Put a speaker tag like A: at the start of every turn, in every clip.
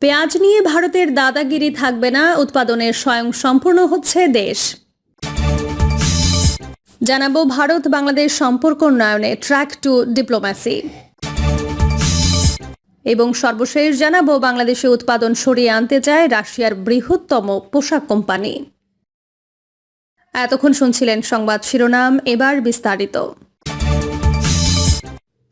A: পেঁয়াজ নিয়ে ভারতের দাদাগিরি থাকবে না, উৎপাদনের স্বয়ং সম্পূর্ণ হচ্ছে দেশ। জানাব ভারত বাংলাদেশ সম্পর্ক উন্নয়নে ট্র্যাক টু ডিপ্লোম্যাসি। এবং সর্বশেষ জানাব বাংলাদেশে উৎপাদন সরিয়ে আনতে চায় রাশিয়ার বৃহত্তম পোশাক কোম্পানি। এতক্ষণ শুনছিলেন সংবাদ শিরোনাম, এবার বিস্তারিত।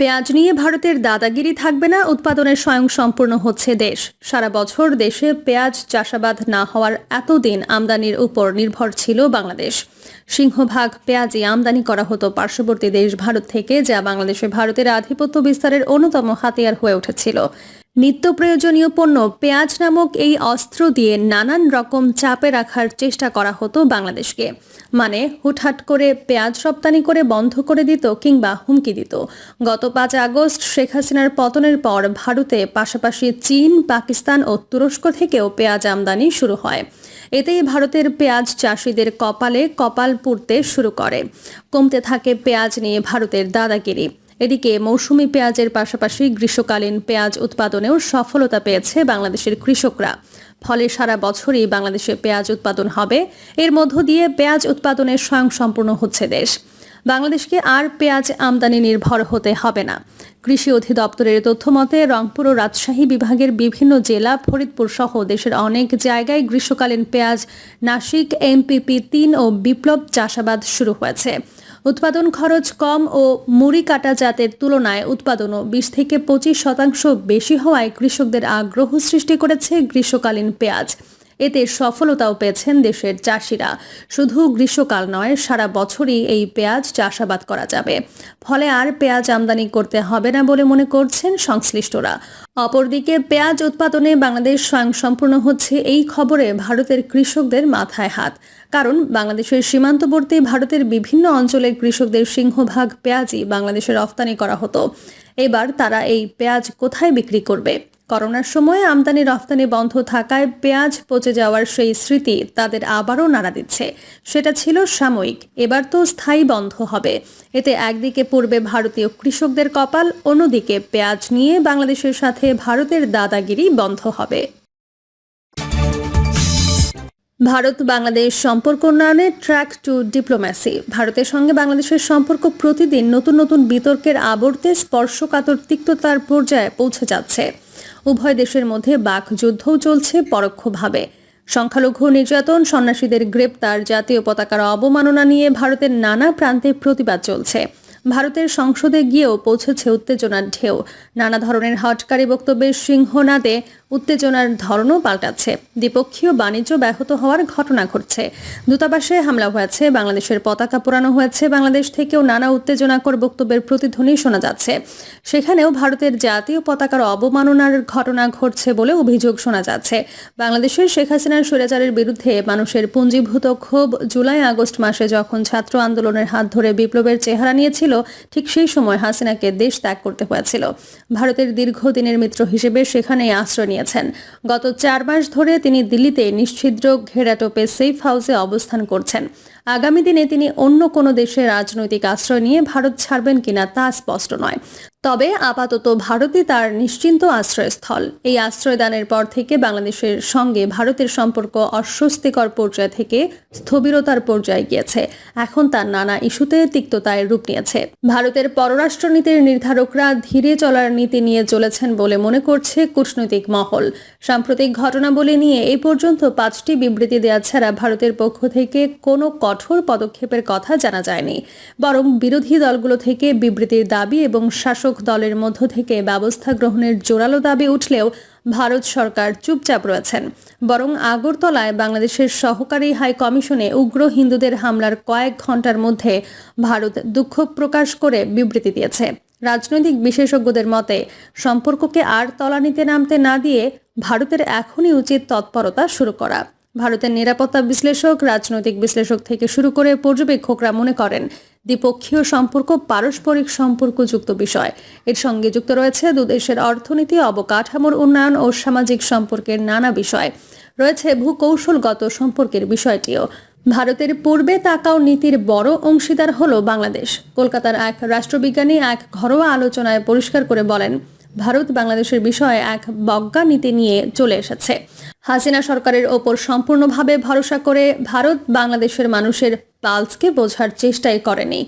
A: পেঁয়াজ নিয়ে ভারতের দাদাগিরি থাকবে না, উৎপাদনে স্বয়ং সম্পূর্ণ হচ্ছে দেশ। সারা বছর দেশে পেঁয়াজ চাষাবাদ না হওয়ার এতদিন আমদানির উপর নির্ভর ছিল বাংলাদেশ। সিংহভাগ পেঁয়াজই আমদানি করা হতো পার্শ্ববর্তী দেশ ভারত থেকে, যা বাংলাদেশে ভারতের আধিপত্য বিস্তারের অন্যতম হাতিয়ার হয়ে উঠেছিল। নিত্য প্রয়োজনীয় পণ্য, পেঁয়াজ নামক এই অস্ত্র দিয়ে নানান রকম চাপে রাখার চেষ্টা করা হতো বাংলাদেশকে। মানে হুটহাট করে পেঁয়াজ রপ্তানি করে বন্ধ করে দিত কিংবা হুমকি দিত। গত পাঁচ আগস্ট শেখ হাসিনার পতনের পর ভারতে পাশাপাশি চীন, পাকিস্তান ও তুরস্ক থেকেও পেঁয়াজ আমদানি শুরু হয়। এতেই ভারতের পেঁয়াজ চাষিদের কপালে কপাল পুড়তে শুরু করে। কমতে থাকে পেঁয়াজ নিয়ে ভারতের দাদাগিরি। এদিকে মৌসুমি পেঁয়াজের পাশাপাশি গ্রীষ্মকালীন পেঁয়াজ উৎপাদনেও সফলতা পেয়েছে বাংলাদেশের কৃষকরা। ফলে সারা বছরই বাংলাদেশে পেঁয়াজ উৎপাদন হবে। এর মধ্য দিয়ে পেঁয়াজ উৎপাদনের স্বয়ংসম্পূর্ণ হচ্ছে দেশ। বাংলাদেশকে আর পেঁয়াজ আমদানি নির্ভর হতে হবে না। কৃষি অধিদপ্তরের তথ্য মতে রংপুর ও রাজশাহী বিভাগের বিভিন্ন জেলা, ফরিদপুর সহ দেশের অনেক জায়গায় গ্রীষ্মকালীন পেঁয়াজ, নাসিক, এমপিপি, তিন ও বিপ্লব চাষাবাদ শুরু হয়েছে। উৎপাদন খরচ কম ও মুড়ি কাটা জাতের তুলনায় উৎপাদনও বিশ থেকে পঁচিশ শতাংশ বেশি হওয়ায় কৃষকদের আগ্রহ সৃষ্টি করেছে গ্রীষ্মকালীন পেঁয়াজ। এতে সফলতাও পেয়েছেন দেশের চাষিরা। শুধু গ্রীষ্মকাল নয়, সারা বছরই এই পেঁয়াজ চাষাবাদ করা যাবে। ফলে আর পেঁয়াজ আমদানি করতে হবে না বলে মনে করছেন সংশ্লিষ্টরা। অপরদিকে পেঁয়াজ উৎপাদনে বাংলাদেশ স্বয়ংসম্পূর্ণ হচ্ছে এই খবরে ভারতের কৃষকদের মাথায় হাত। কারণ বাংলাদেশের সীমান্তবর্তী ভারতের বিভিন্ন অঞ্চলের কৃষকদের সিংহভাগ পেঁয়াজই বাংলাদেশে রফতানি করা হতো। এবার তারা এই পেঁয়াজ কোথায় বিক্রি করবে? করোনার সময় আমদানি রফতানি বন্ধ থাকায় পেঁয়াজ পচে যাওয়ার সেই স্মৃতি তাদের আবারও নাড়া দিচ্ছে। সেটা ছিল সাময়িক, এবার তো স্থায়ী বন্ধ হবে। এতে একদিকে পূর্বে ভারতীয় কৃষকদের কপাল, অন্যদিকে পেঁয়াজ নিয়ে বাংলাদেশের সাথে ভারতের দাদাগিরি বন্ধ হবে। ভারত বাংলাদেশ সম্পর্ক উন্নয়নে ট্র্যাক টু ডিপ্লোম্যাসি। ভারতের সঙ্গে বাংলাদেশের সম্পর্ক প্রতিদিন নতুন নতুন বিতর্কের আবর্তে স্পর্শকাতর তিক্ততার পর্যায়ে পৌঁছে যাচ্ছে। উভয় দেশের মধ্যে বাক যুদ্ধও চলছে পরোক্ষভাবে। সংখ্যালঘু নির্যাতন, সন্ন্যাসীদের গ্রেপ্তার, জাতীয় পতাকার অবমাননা নিয়ে ভারতের নানা প্রান্তে প্রতিবাদ চলছে। ভারতের সংসদে গিয়েও পৌঁছেছে উত্তেজনার ঢেউ। নানা ধরনের হটকারী বক্তব্যের সিংহনাদে উত্তেজনার ধরনও পাল্টাচ্ছে। দ্বিপক্ষীয় বাণিজ্য ব্যাহত হওয়ার ঘটনা ঘটছে। দূতাবাসে হামলা হয়েছে, বাংলাদেশের পতাকা পোড়ানো হয়েছে, বাংলাদেশ থেকেও নানা উত্তেজনাকর বক্তব্যের প্রতিধ্বনি শোনা যাচ্ছে। সেখানেও ভারতের জাতীয় পতাকার অবমাননার ঘটনা ঘটছে বলে অভিযোগ শোনা যাচ্ছে। বাংলাদেশের শেখ হাসিনার স্বৈরাচারের বিরুদ্ধে মানুষের পুঞ্জীভূত ক্ষোভ জুলাই আগস্ট মাসে যখন ছাত্র আন্দোলনের হাত ধরে বিপ্লবের চেহারা নিয়েছিল ঠিক সেই সময় হাসিনাকে দেশ ত্যাগ করতে হয়েছিল। ভারতের দীর্ঘদিনের মিত্র হিসেবে সেখানেই আশ্রয় নিয়েছেন। গত চার মাস ধরে তিনি দিল্লিতে নিশ্ছিদ্র ঘেরাটোপে সেফ হাউসে অবস্থান করছেন। আগামী দিনে তিনি অন্য কোনো দেশে রাজনৈতিক আশ্রয় নিয়ে ভারত ছাড়বেন কিনা তা স্পষ্ট নয়। তবে আপাতত ভারতই তার নিশ্চিন্ত আশ্রয়স্থল। এই আশ্রয়দানের পর থেকে বাংলাদেশের সঙ্গে ভারতের সম্পর্ক অস্বস্তিকর পর্যায় থেকে স্থবিরতার পর্যায়ে গিয়েছে। এখন তার নানা ইস্যুতে তিক্ততায় রূপ নিয়েছে। ভারতের পররাষ্ট্রনীতির নির্ধারকরা ধীরে চলার নীতি নিয়ে চলেছেন বলে মনে করছে কূটনৈতিক মহল। সাম্প্রতিক ঘটনাবলী নিয়ে এই পর্যন্ত পাঁচটি বিবৃতি দেওয়া ছাড়া ভারতের পক্ষ থেকে কোনো কঠোর পদক্ষেপের কথা জানা যায়নি। বরং বিরোধী দলগুলো থেকে বিবৃতির দাবি এবং শাসক দলের মধ্য থেকে ব্যবস্থা গ্রহণের জোরালো দাবি উঠলেও ভারত সরকার চুপচাপ রয়েছেন। বরং আগরতলায় বাংলাদেশের সহকারী হাই কমিশনে উগ্র হিন্দুদের হামলার কয়েক ঘণ্টার মধ্যে ভারত দুঃখ প্রকাশ করে বিবৃতি দিয়েছে। রাজনৈতিক বিশেষজ্ঞদের মতে, সম্পর্ককে আর তলানিতে নামতে না দিয়ে ভারতের এখনই উচিত তৎপরতা শুরু করা। ভারতের নিরাপত্তা বিশ্লেষক, রাজনৈতিক বিশ্লেষক থেকে শুরু করে পর্যবেক্ষকরা মনে করেন, দ্বিপক্ষীয় সম্পর্ক পারস্পরিক সম্পর্কযুক্ত বিষয়। এর সঙ্গে যুক্ত রয়েছে দুদেশের অর্থনীতি, অবকাঠামোর উন্নয়ন ও সামাজিক সম্পর্কের নানা বিষয়। রয়েছে ভূকৌশলগত সম্পর্কের বিষয়টিও। ভারতের পূর্বে তাকাও নীতির বড় অংশীদার হল বাংলাদেশ। কলকাতার এক রাষ্ট্রবিজ্ঞানী এক ঘরোয়া আলোচনায় পরিষ্কার করে বলেন, ভারত বাংলাদেশের বিষয়ে এক বজ্ঞা নীতি নিয়ে চলে এসেছে। হাসিনা সরকারের ওপর সম্পূর্ণভাবে ভরসা করে ভারত বাংলাদেশের মানুষের পালসকে বোঝার চেষ্টাই করেনি।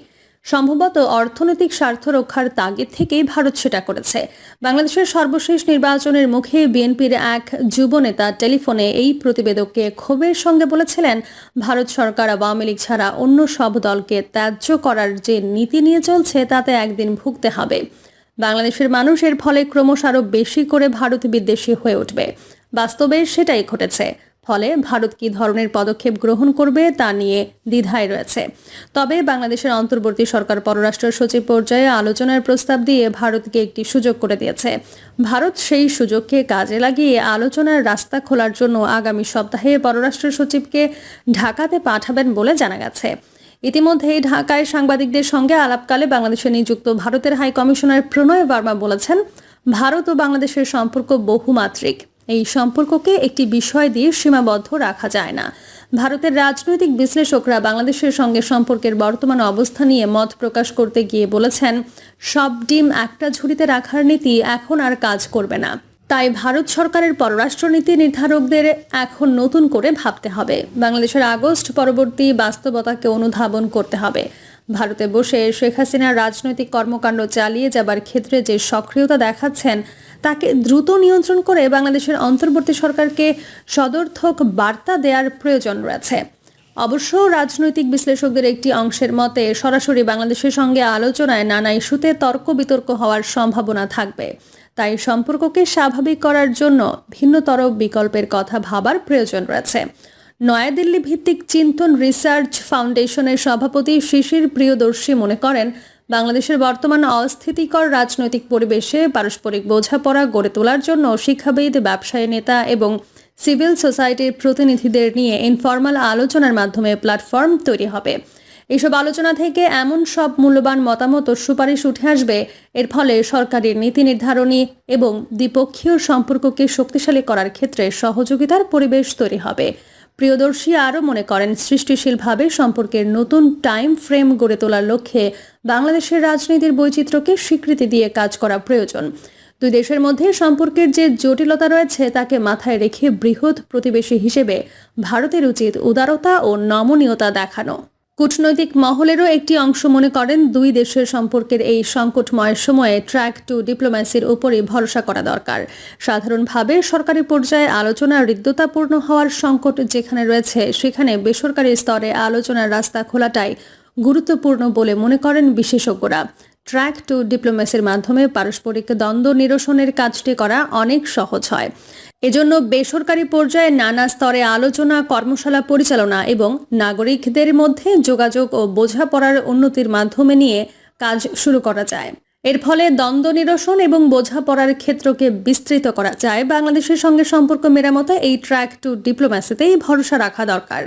A: সম্ভবত অর্থনৈতিক স্বার্থ রক্ষার তাগিদ থেকেই ভারত সেটা করেছে। বাংলাদেশের সর্বশেষ নির্বাচনের মুখে বিএনপির এক যুব নেতা টেলিফোনে এই প্রতিবেদককে ক্ষোভের সঙ্গে বলেছিলেন, ভারত সরকার আওয়ামী লীগ ছাড়া অন্য সব দলকে ত্যায্য করার যে নীতি নিয়ে চলছে, তাতে একদিন ভুগতে হবে। বাংলাদেশের মানুষ এর ফলে ক্রমশ আরও বেশি করে ভারত বিদ্বেষী হয়ে উঠবে। বাস্তবে সেটাই ঘটেছে। ফলে ভারত কী ধরনের পদক্ষেপ গ্রহণ করবে তা নিয়ে দ্বিধায় রয়েছে। তবে বাংলাদেশের অন্তর্বর্তী সরকার পররাষ্ট্র সচিব পর্যায়ে আলোচনার প্রস্তাব দিয়ে ভারতকে একটি সুযোগ করে দিয়েছে। ভারত সেই সুযোগকে কাজে লাগিয়ে আলোচনার রাস্তা খোলার জন্য আগামী সপ্তাহে পররাষ্ট্র সচিবকে ঢাকাতে পাঠাবেন বলে জানা গেছে। ইতিমধ্যেই ঢাকায় সাংবাদিকদের সঙ্গে আলাপকালে বাংলাদেশে নিযুক্ত ভারতের হাই কমিশনার প্রণয় বর্মা বলেছেন, ভারত ও বাংলাদেশের সম্পর্ক বহুমাত্রিক। এই সম্পর্ককে একটি বিষয় দিয়ে সীমাবদ্ধ রাখা যায় না। ভারতের রাজনৈতিক বিশ্লেষকরা বাংলাদেশের সঙ্গে সম্পর্কের বর্তমান অবস্থা নিয়ে মত প্রকাশ করতে গিয়ে বলেছেন, সব ডিম একটা ঝুড়িতে রাখার নীতি এখন আর কাজ করবে না। তাই ভারত সরকারের পররাষ্ট্রনীতি নির্ধারকদের এখন নতুন করে ভাবতে হবে। বাংলাদেশের আগস্ট পরবর্তী বাস্তবতাকে অনুধাবন করতে হবে। ভারতে বসে শেখ হাসিনার রাজনৈতিক কর্মকাণ্ড চালিয়ে যাবার ক্ষেত্রে যে সক্রিয়তা দেখাচ্ছেন, তাকে দ্রুত নিয়ন্ত্রণ করে বাংলাদেশের অন্তর্বর্তী সরকারকে সদর্থক বার্তা দেওয়ার প্রয়োজন রয়েছে। অবশ্য রাজনৈতিক বিশ্লেষকদের একটি অংশের মতে, সরাসরি বাংলাদেশের সঙ্গে আলোচনায় নানা ইস্যুতে তর্ক বিতর্ক হওয়ার সম্ভাবনা থাকবে। তাই সম্পর্ককে স্বাভাবিক করার জন্য ভিন্নতর বিকল্পের কথা ভাবার প্রয়োজন রয়েছে। নয়াদিল্লি ভিত্তিক চিন্তন রিসার্চ ফাউন্ডেশনের সভাপতি শিশির প্রিয়দর্শী মনে করেন, বাংলাদেশের বর্তমান অস্থিতিকর রাজনৈতিক পরিবেশে পারস্পরিক বোঝাপড়া গড়ে তোলার জন্য শিক্ষাবিদ, ব্যবসায়ী নেতা এবং সিভিল সোসাইটির প্রতিনিধিদের নিয়ে ইনফরমাল আলোচনার মাধ্যমে প্ল্যাটফর্ম তৈরি হবে। এইসব আলোচনা থেকে এমন সব মূল্যবান মতামত সুপারিশ উঠে আসবে। এর ফলে সরকারের নীতি নির্ধারণী এবং দ্বিপক্ষীয় সম্পর্ককে শক্তিশালী করার ক্ষেত্রে সহযোগিতার পরিবেশ তৈরি হবে। প্রিয়দর্শী আরও মনে করেন, সৃষ্টিশীলভাবে সম্পর্কের নতুন টাইম ফ্রেম গড়ে তোলার লক্ষ্যে বাংলাদেশের রাজনীতির বৈচিত্র্যকে স্বীকৃতি দিয়ে কাজ করা প্রয়োজন। দুই দেশের মধ্যে সম্পর্কের যে জটিলতা রয়েছে, তাকে মাথায় রেখে বৃহৎ প্রতিবেশী হিসেবে ভারতের উচিত উদারতা ও নমনীয়তা দেখানো। কূটনৈতিক মহলেরও একটি অংশ মনে করেন, দুই দেশের সম্পর্কের এই সংকটময় সময়ে ট্র্যাক টু ডিপ্লোম্যাসির উপরই ভরসা করা দরকার। সাধারণভাবে সরকারি পর্যায়ে আলোচনা হৃদ্যতাপূর্ণ হওয়ার সংকট যেখানে রয়েছে, সেখানে বেসরকারি স্তরে আলোচনার রাস্তা খোলাটাই গুরুত্বপূর্ণ বলে মনে করেন বিশেষজ্ঞরা। ট্র্যাক টু ডিপ্লোম্যাসির মাধ্যমে পারস্পরিক দ্বন্দ্ব নিরসনের কাজটি করা অনেক সহজ হয়। এজন্য বেসরকারি পর্যায়ে নানা স্তরে আলোচনা, কর্মশালা পরিচালনা এবং নাগরিকদের মধ্যে যোগাযোগ ও বোঝাপড়ার উন্নতির মাধ্যমে নিয়ে কাজ শুরু করা যায়। এর ফলে দ্বন্দ্ব নিরসন এবং বোঝাপড়ার ক্ষেত্রকে বিস্তৃত করা যায়। বাংলাদেশের সঙ্গে সম্পর্ক মেরামতে এই ট্র্যাক টু ডিপ্লোম্যাসিতেই ভরসা রাখা দরকার।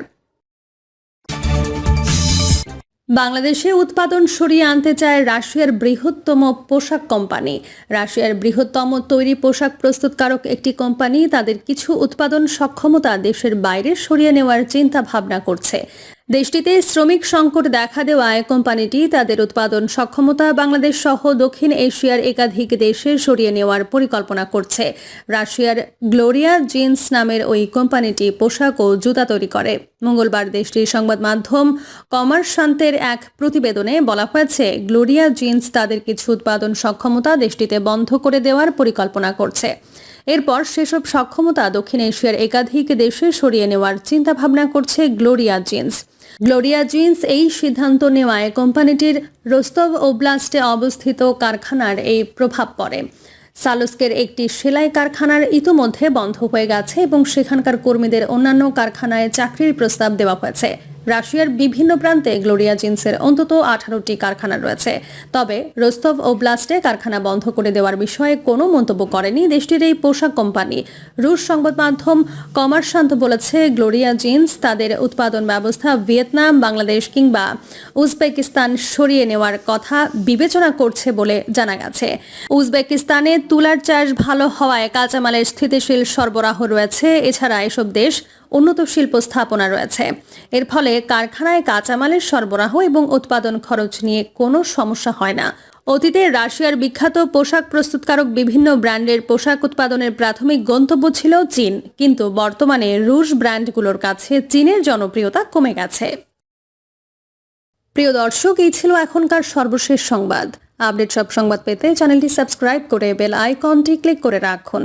A: বাংলাদেশে উৎপাদন সরিয়ে আনতে চায় রাশিয়ার বৃহত্তম পোশাক কোম্পানি। রাশিয়ার বৃহত্তম তৈরি পোশাক প্রস্তুতকারক একটি কোম্পানি তাদের কিছু উৎপাদন সক্ষমতা দেশের বাইরে সরিয়ে নেওয়ার চিন্তা ভাবনা করছে। দেশটিতে শ্রমিক সংকট দেখা দেওয়ায় কোম্পানিটি তাদের উৎপাদন সক্ষমতা বাংলাদেশ সহ দক্ষিণ এশিয়ার একাধিক দেশে সরিয়ে নেওয়ার পরিকল্পনা করছে। রাশিয়ার গ্লোরিয়া জিন্স নামের ওই কোম্পানিটি পোশাক ও জুতা তৈরি করে। মঙ্গলবার দেশটির সংবাদ মাধ্যম কমার্সান্তের এক প্রতিবেদনে বলা হয়েছে, গ্লোরিয়া জিন্স তাদের কিছু উৎপাদন সক্ষমতা দেশটিতে বন্ধ করে দেওয়ার পরিকল্পনা করছে। এরপর সেসব সক্ষমতা দক্ষিণ এশিয়ার একাধিক দেশে সরিয়ে নেওয়ার চিন্তাভাবনা করছে গ্লোরিয়া জিন্স। গ্লোরিয়া জিন্স এই সিদ্ধান্ত নেওয়ায় কোম্পানিটির রোস্তব ওব্লাস্টে অবস্থিত কারখানার এই প্রভাব পড়ে। সালস্কের একটি সেলাই কারখানার ইতোমধ্যে বন্ধ হয়ে গেছে এবং সেখানকার কর্মীদের অন্যান্য কারখানায় চাকরির প্রস্তাব দেওয়া হয়েছে। রাশিয়ার বিভিন্ন প্রান্তে গ্লোরিয়া জিন্সের অন্তত আঠারোটি কারখানা রয়েছে। তবে রোস্তভ ও ব্লাস্টে কারখানা বন্ধ করে দেওয়ার বিষয়ে কোনো মন্তব্য করেনি দেশটির এই পোশাক কোম্পানি। রুশ সংবাদ মাধ্যম কমার্সান্ত বলেছে, গ্লোরিয়া জিন্স তাদের উৎপাদন ব্যবস্থা ভিয়েতনাম, বাংলাদেশ কিংবা উজবেকিস্তান সরিয়ে নেওয়ার কথা বিবেচনা করছে বলে জানা গেছে। উজবেকিস্তানে তুলার চাষ ভালো হওয়ায় কাঁচামালের স্থিতিশীল সরবরাহ রয়েছে। এছাড়া এসব দেশ উন্নত শিল্প স্থাপনা রয়েছে। এর ফলে কারখানায় কাঁচামালের সরবরাহ এবং উৎপাদন খরচ নিয়ে কোনো সমস্যা হয় না। অতীতে রাশিয়ার বিখ্যাত পোশাক প্রস্তুতকারক বিভিন্ন ব্র্যান্ডের পোশাক উৎপাদনের প্রাথমিক গন্তব্য ছিল চীন। কিন্তু বর্তমানে রুশ ব্র্যান্ডগুলোর কাছে চীনের জনপ্রিয়তা কমে গেছে। প্রিয় দর্শক, এই ছিল এখনকার সর্বশেষ সংবাদ। আপডেট সব সংবাদ পেতে চ্যানেলটি সাবস্ক্রাইব করে বেল আইকনটি ক্লিক করে রাখুন।